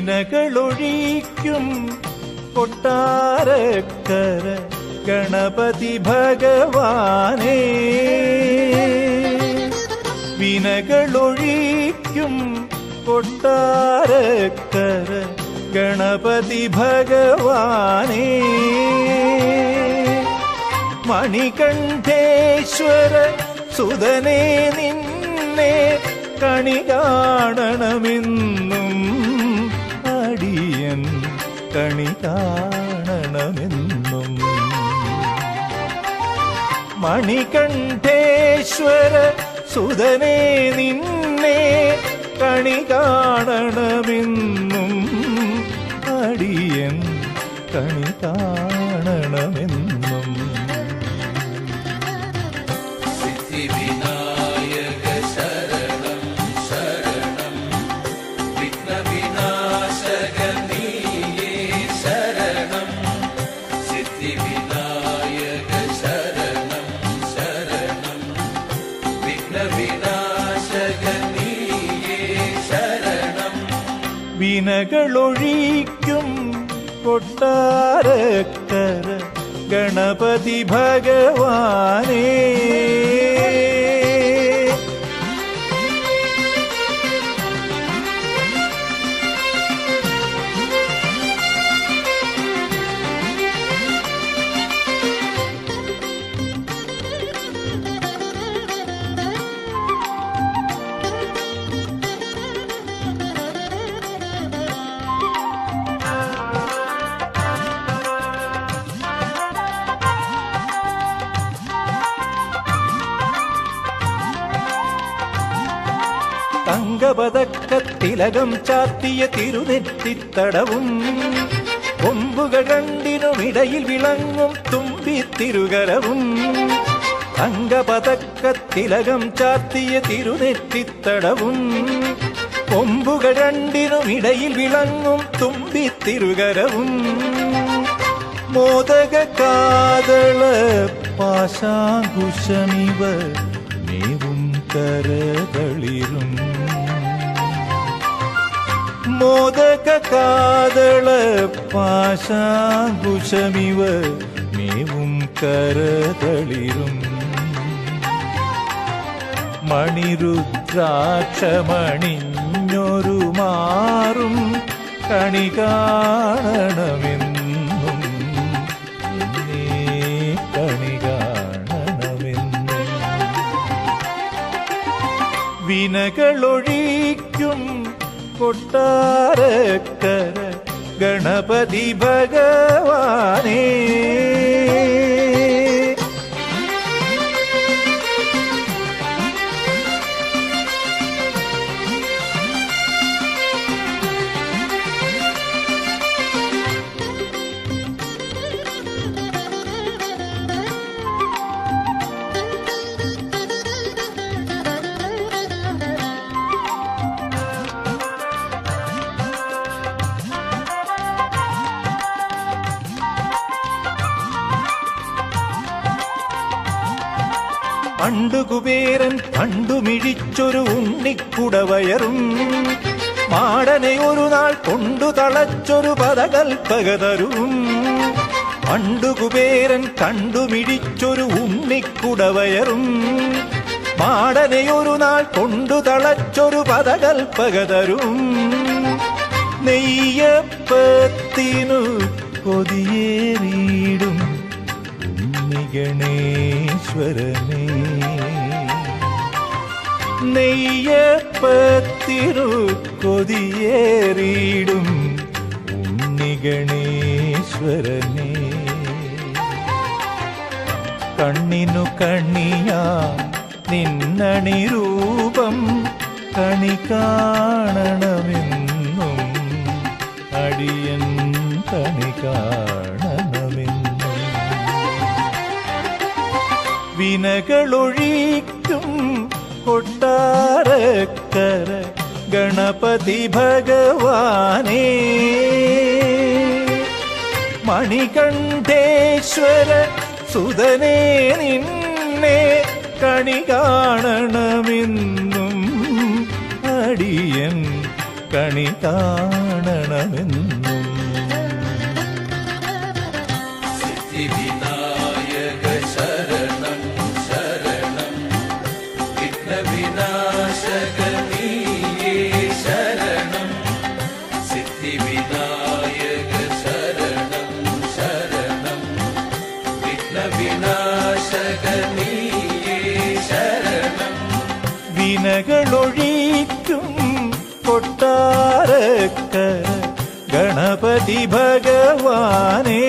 വിനകളൊഴിക്കും കൊട്ടാരക്കര ഗണപതി ഭഗവാനേ. വിനകളൊഴിക്കും കൊട്ടാരക്കര ഗണപതി ഭഗവാനേ. മണികണ്ഠേശ്വര സുതനേ നിന്നെ കണി കാണണമെന്നും കണി കാണണമെന്നും. മണികണ്ഠേശ്വര സുതനേ നിന്നെ കണി കാണണമെന്നും. അടിയൻ കണി കാണണമെന്നും വിനകളൊഴിക്കും കൊട്ടാരക്കര ഗണപതി ഭഗവാനേ. തങ്കപതക്കത്തിലകം ചാത്തിയ തിരുനെറ്റിത്തടവും കൊമ്പുകൾ രണ്ടിനുമിടയിൽ വിളങ്ങും തുമ്പിത്തിരുകരവും തങ്കപതക്കത്തിലകം ചാത്തിയ തിരുനെറ്റിത്തടവും കൊമ്പുകൾ രണ്ടിനുമിടയിൽ വിളങ്ങും തുമ്പിത്തിരുകരവും മോദക കാതള പാശാങ്കുശമിവ നീവും കരകളിലും മോദക കാതള പാശാങ്കുശമിവ നീവും കരതളിരും. മണിരുദ്രാക്ഷമണിഞ്ഞൊരു മാറും കണി കാണണമെന്നും. എന്നേ കണി കാണണമെന്നും. വിനകളൊഴിക്കും കൊട്ടാരക്കര ഗണപതി ഭഗവാനേ. പണ്ടു കുബേരൻ കണ്ടുമിഴിച്ചൊരു ഉണ്ണിക്കുടവയറും മാടനെ ഒരു നാൾ കൊണ്ടു തളച്ചൊരു പദകൽപ്പകതരും. പണ്ടു കുബേരൻ കണ്ടു മിഴിച്ചൊരു ഉണ്ണിക്കുടവയറും മാടനെ ഒരു നാൾ കൊണ്ടു തളച്ചൊരു പദകൽപ്പകതരും. നെയ്യപ്പത്തിനു കൊതിയേറിയിടും ഉണ്ണിഗണേശ്വരനേ. നെയ്യപ്പത്തിരു കൊതിയേറിയിടും ഉണ്ണിഗണേശ്വരനെ. കണ്ണിനു കണ്ണിയാ നിന്നണി രൂപം കണി കാണണമെന്നും അടിയൻ കണി കാണണമെന്നും. വിനകളൊഴിക്കും കൊട്ടാരക്കര ഗണപതി ഭഗവാനേ. മണികണ്ഠേശ്വര സുതനേ നിന്നെ കണി കാണണമെന്നും അടിയൻ കണി കാണ വിനകളൊഴിക്കും കൊട്ടാരക്ക ഗണപതി ഭഗവാനേ.